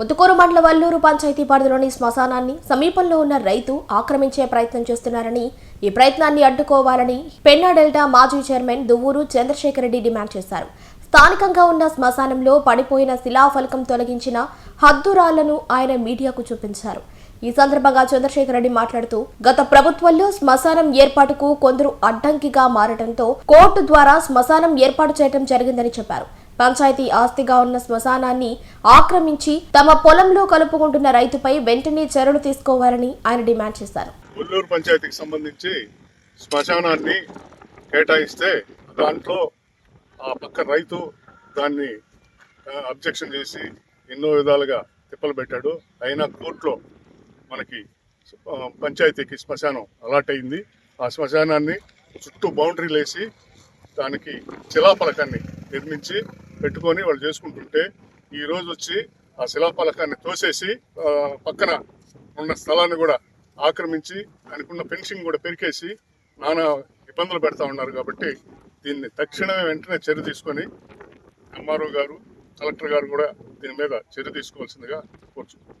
ముత్తుకూరు మండల వల్లూరు పంచాయతీ పరిధిలోని శ్మశానాన్ని సమీపంలో ఉన్న రైతు ఆక్రమించే ప్రయత్నం చేస్తున్నారని ఈ ప్రయత్నాన్ని అడ్డుకోవాలని పెన్నా డెల్టా మాజీ చైర్మన్ దువ్వూరు చంద్రశేఖర్ రెడ్డి డిమాండ్ చేశారు. స్థానికంగా ఉన్న శ్మశానంలో పడిపోయిన శిలాఫలకం తొలగించిన హద్దురాళ్ళను ఆయన మీడియాకు చూపించారు. ఈ సందర్భంగా చంద్రశేఖర్ రెడ్డి మాట్లాడుతూ గత ప్రభుత్వంలో శ్మశానం ఏర్పాటుకు కొందరు అడ్డంకిగా మారడంతో కోర్టు ద్వారా శ్మశానం ఏర్పాటు చేయడం జరిగిందని చెప్పారు. పంచాయతీ ఆస్తిగా ఉన్న శ్మశానాన్ని ఆక్రమించి తమ పొలంలో కలుపుకుంటున్న రైతుపై వెంటనే చర్యలు తీసుకోవాలని ఆయన డిమాండ్ చేశారు. పంచాయతీకి సంబంధించి శ్మశానాన్ని కేటాయిస్తే దాంట్లో ఆ పక్క రైతు దాన్ని అబ్జెక్షన్ చేసి ఎన్నో విధాలుగా తిప్పలు పెట్టాడు. అయినా కోర్టులో మనకి పంచాయతీకి శ్మశానం అలాట్ అయింది. ఆ శ్మశానాన్ని చుట్టూ బౌండరీలు వేసి దానికి శిలాఫలకాన్ని నిర్మించి పెట్టుకొని వాళ్ళు చేసుకుంటుంటే ఈరోజు వచ్చి ఆ శిలాఫలకాన్ని తోసేసి పక్కన ఉన్న స్థలాన్ని కూడా ఆక్రమించి దానికి ఉన్న ఫెన్సింగ్ కూడా పెరికేసి నానా ఇబ్బందులు పెడతా ఉన్నారు కాబట్టి దీన్ని తక్షణమే వెంటనే చర్య తీసుకొని ఎంఆర్ఓ గారు కలెక్టర్ గారు కూడా దీని మీద చర్య తీసుకోవాల్సిందిగా కోరుచుకుంటున్నాను